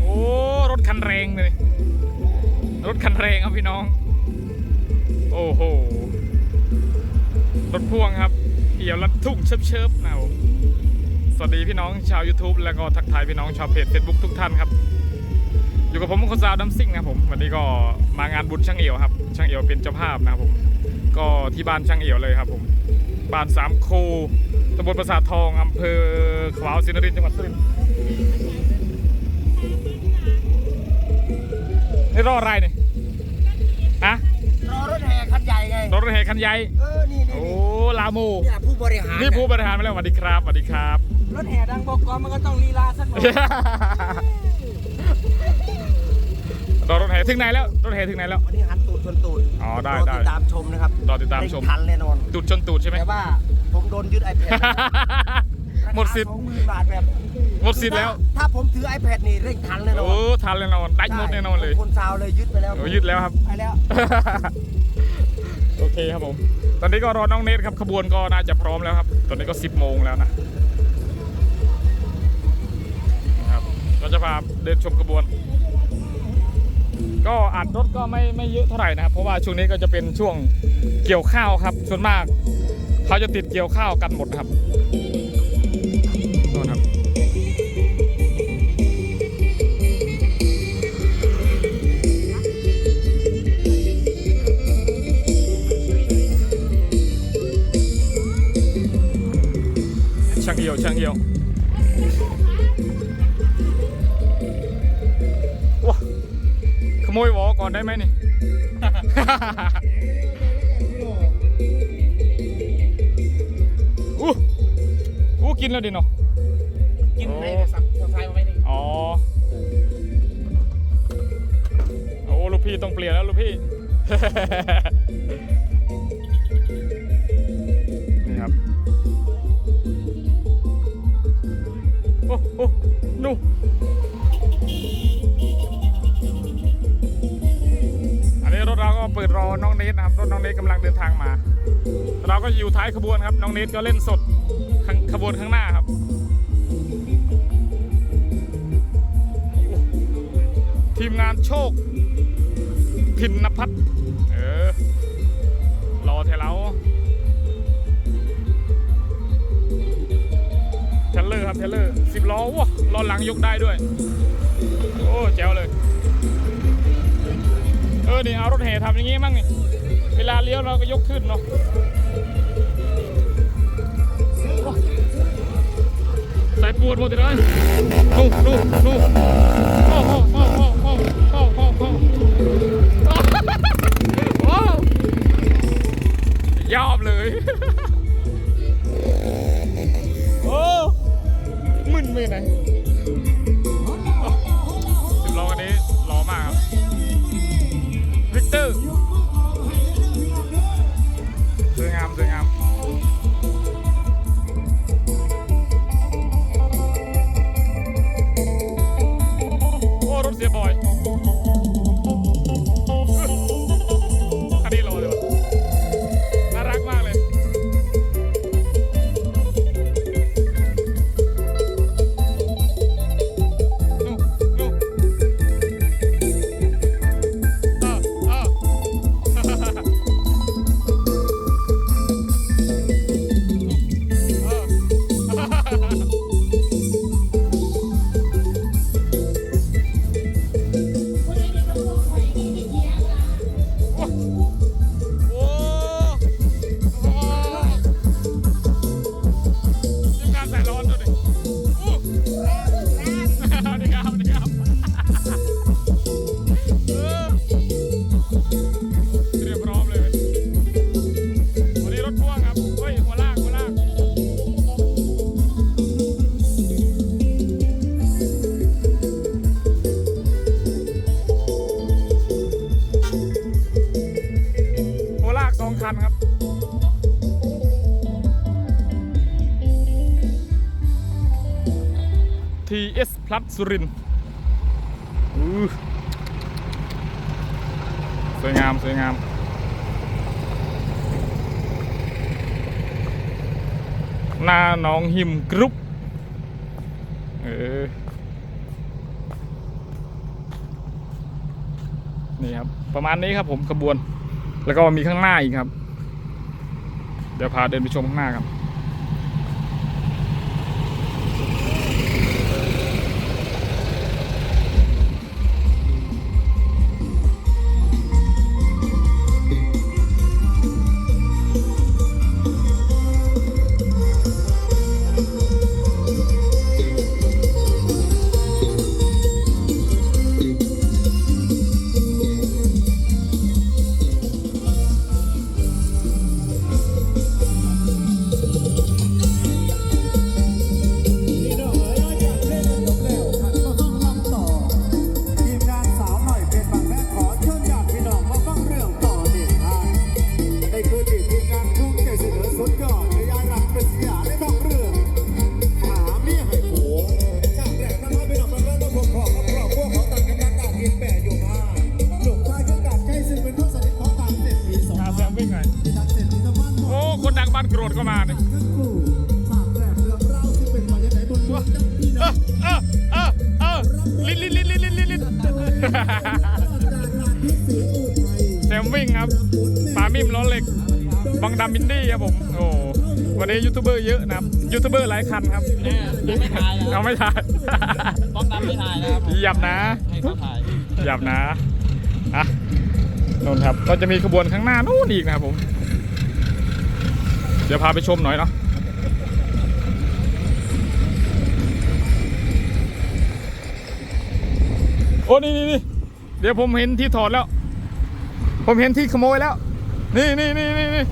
โอ้รถคันแรงเลย รถคันแรงครับพี่น้อง โอ้โห รถพ่วงครับเอี่ยวลัดทุ่งเชิบเชิบๆนะผมสวัสดีพี่น้องชาว YouTube แล้วก็ทักทายพี่น้องชาวเพจ Facebook ทุกท่านครับ อยู่กับผมคนสาวดัมซิ่งนะผม วันนี้ก็มางานบุญช่างเอี่ยวครับ ช่างเอี่ยวเป็นเจ้าภาพนะครับผม ก็ที่บ้านช่างเอี่ยวเลยครับผม บ้านสามโคตำบลปราสาททองอำเภอขวาวสินรินจังหวัดสุรินทร์ นี่รออะไรเนี่ยอะรอรถแห่คันใหญ่ไงรถแห่คันใหญ่ เออ นี่นี่โอ้ลาโมนี่แหละผู้บริหารนี่ผู้บริหารมาแล้วสวัสดีครับสวัสดีครับ รถแห่ดังบอกกอนมันก็ต้องลีลาสักหน่อยรอรถแห่ถึงไหนแล้ว รถแห่ถึงไหนแล้ว วันนี้หันตูดชนตูดอ๋อได้รอได้ติดตามชมนะครับรอติดตามชมเร่งทันแน่นอนตูดชนตูดใช่ไหม แต่ว่าผมโดนยึด iPad หมดสิทธิ์ สองหมื่นบาทแบบหมดสิทธิ์แล้ว ถ้าผมถือ iPad นี่เร่งทันแน่นอนโอ้ทันแน่นอนได้หมดแน่นอนเลยคนซาวเลยยึดไปแล้วโอ้ยึดแล้วครับ ไปแล้ว โอเคครับผม ตอนนี้ก็รอน้องเนทครับขบวนก็น่าจะพร้อมแล้วครับ ตอนนี้ก็ 10 โมงแล้วนะนะครับเราจะพาเดินชมขบวน ก็อัดรถก็ไม่ไม่เยอะเท่าไหร่นะครับ เพราะว่าช่วงนี้ก็จะเป็นช่วงเกี่ยวข้าวครับ ส่วนมาก เขาจะติดเกี่ยวข้าวกันหมดนะครับ ยวช่างเหี่ยวว้าขโมยวอก่อนได้ไหมนี่ อู้อู้กินแล้วดิเนาะ กินให้สับไฟมาไว้นี่ อ๋อ โอ้ลูกพี่ต้องเปลี่ยนแล้วลูกพี่ โอ้โอ้นู่อันนี้รถเราก็เปิดรอน้องเนทนะครับ รถน้องเนทกำลังเดินทางมา เราก็อยู่ท้ายขบวนครับ น้องเนทก็เล่นสดขขบวนข้างหน้าครับทีมงานโชค พินนพัฒน์ เทเลอร์สิบล้อว้าล้อหลังยกได้ด้วย โอ้แจ๋วเลย เออนี่เอารถแห่ทำอย่างงี้มั่งนี่เวลาเลี้ยวเราก็ยกขึ้นเนาะโอ้สายปวดหมดเลยนู่นนู่นนู่นโอ้โหโอ้โหโอ้โหโอ้โหโอ้โหโอ้ยอมเลย มึ องคันครับทีเอสพลัสสุรินสวยงาม สวยงาม หน้าน้องหิมกรุ๊ปนี่ครับ ประมาณนี้ครับผมขบวน แล้วก็มีข้างหน้าอีกครับ เดี๋ยวพาเดินไปชมข้างหน้าครับ แซมวิ่งครับปามิมล้อเหล็กบังดำมินดี้ครับผมโอ้วันนี้ยูทูบเบอร์เยอะนะครับยูทูบเบอร์หลายคันครับยังไม่ถ่ายนะเอาไม่ถ่ายต้องดำไม่ถ่ายนะครับผมหยับนะให้เขาถ่ายหยับนะอะนนครับเราจะมีขบวนข้างหน้านู่นอีกนะครับผม เดี๋ยวพาไปชมหน่อยเนาะ โอ้นี่นี่นี่เดี๋ยวผมเห็นที่ถอดแล้ว ผมเห็นที่ขโมยแล้ว นี่นี่นี่นี่นี่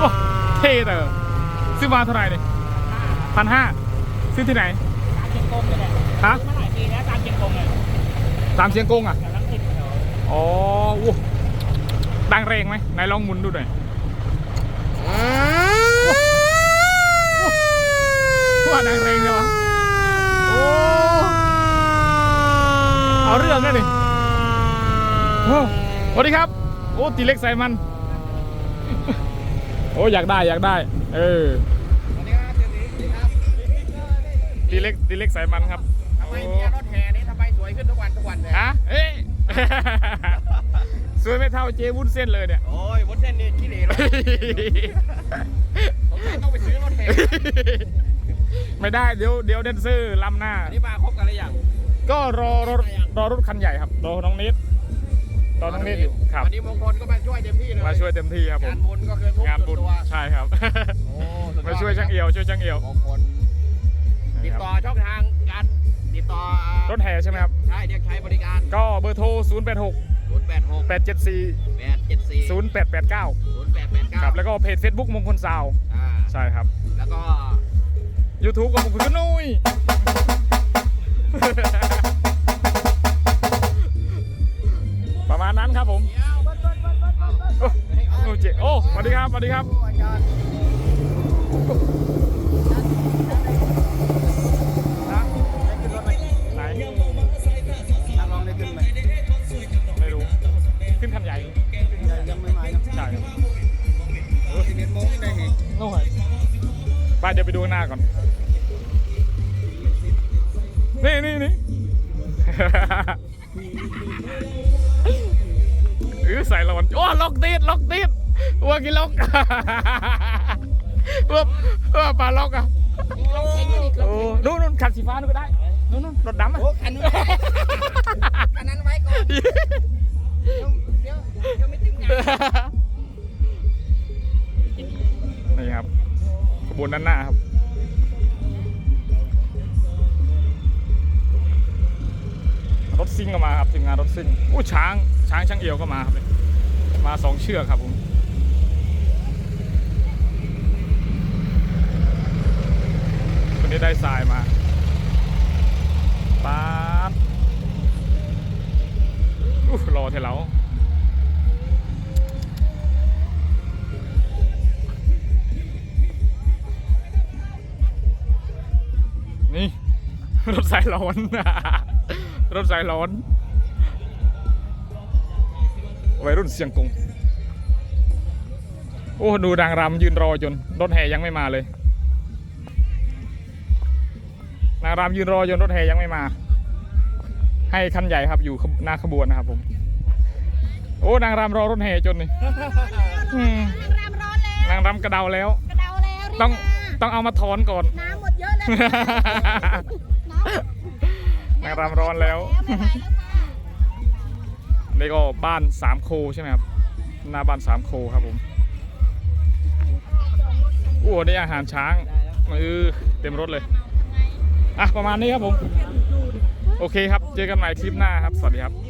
โอ้เท่แต่ซื้อมาเท่าไหร่เนี่ยพันห้าซื้อที่ไหนการเชียงกงเลยแหละฮะมาหลายปีแล้วการเชียงกงเลยตามเชียงกงอะแถวลังสิตแถวอ๋อโอ้ดังแรงไหมไหนลองหมุนดูหน่อยว่าดังแรงใช่ปะโอ้ เอาเรื่องนะนี่โอ้สวัสดีครับ โอ้ตีเล็กใส่มัน โอ้อยากได้อยากได้ เออสวัสดีครับเจมี่สวัสดีครับตีเล็กตีเล็กใส่มันครับทำไมเมียรถแห่นี่ทำไมสวยขึ้นทุกวันทุกวันเลยฮะเอ้ยสวยไม่เท่าเจ๊วุ้นเส้นเลยเนี่ย โอ้ยบนเส้นนี่ขี้เหร่เลยสงสัยต้องไปซื้อรถแห่ ไม่ได้เดี๋ยวเดี๋ยวแดนเซอร์ลำหน้า อันนี้มาครบกันหรือยัง ก็รอรถรอรถคันใหญ่ครับรอน้องนิดรอน้องนิดอยู่ครับ วันนี้มงคลก็มาช่วยเต็มที่เลยมาช่วยเต็มที่ครับผงามนบุญก็คือทุกงานบุญส่วตัวใช่ครับ โอ้สุดอดมาช่วยช่างเอียวช่วยช่างเอียวมงคลติดต่อช่องทางการติดต่อรถแห่ใช่ไหมครับ ใช่เรียกใช้บริการก็เบอร์โทร 0 8 6 086 8 7 4 874 0 8 8 9 0889ครับแล้วก็เพจ Facebook มงคลซาวอ่าใช่ครับ แล้วก็ YouTube ก็มงคลนุ้ยประมาณนั้นครับผมโอ้เจโอ้สวัสดีครับสวัสดีครับอาจารย์นะไหนนักร้องได้ขึ้นไหมไม่รู้ขึ้นคันใหญ่ยังไม่มาใช่ครับสิบเอ็ดโมงยังได้เห็นโน่นไปเดี๋ยวไปดูหน้าก่อน นี่นี่นี่ เออใส่ละวันโอ้ล็อกติดล็อกติดว่ากี่ล็อกว่าว่าปลาล็อกอะโอ้นู่นนู่นขันสีฟ้านู่นก็ได้นู่นนู่นรถดำอะโอ้คันนู้นคันนั้นไว้ก่อนเดี๋ยวเดี๋ยวเดี๋ยวไม่ถึงงานนี่ครับขบวนด้านหน้าครับ ซิ่งก็มาครับทีมงานรถซิ่งอู้ช้างช้างช่างเอียวก็มาครับมาสองเชือกครับผมวันนี้ได้ทรายมาป๊าบอู้รอเทเรานี่ รถสายร้อน รถสายร้อน วัยรุ่นเสียงกง โอ้ ดูนางรำยืนรอจน รถแห่ยังไม่มาเลย นางรำยืนรอจนรถแห่ยังไม่มา ให้คันใหญ่ครับอยู่ขบหน้าขบวนนะครับผม โอ้ นางรำรอรถแห่จนนี่อืมนางรำร้อนแล้วนางรำกระเดาแล้วกระเดาแล้วรีบต้องมาต้องเอามาถอนก่อน น้ำหมดเยอะแล้วน้นางรำร้อนแล้วำไม่ไหวแล้วค่ะนี่ก็บ้านสามโคใช่ไหมครับ หน้าบ้านสามโคครับผมโอ้ได้อาหารช้างเออเต็มรถเลย อะ ประมาณนี้ครับผม โอเคครับ เจอกันใหม่คลิปหน้าครับ สวัสดีครับ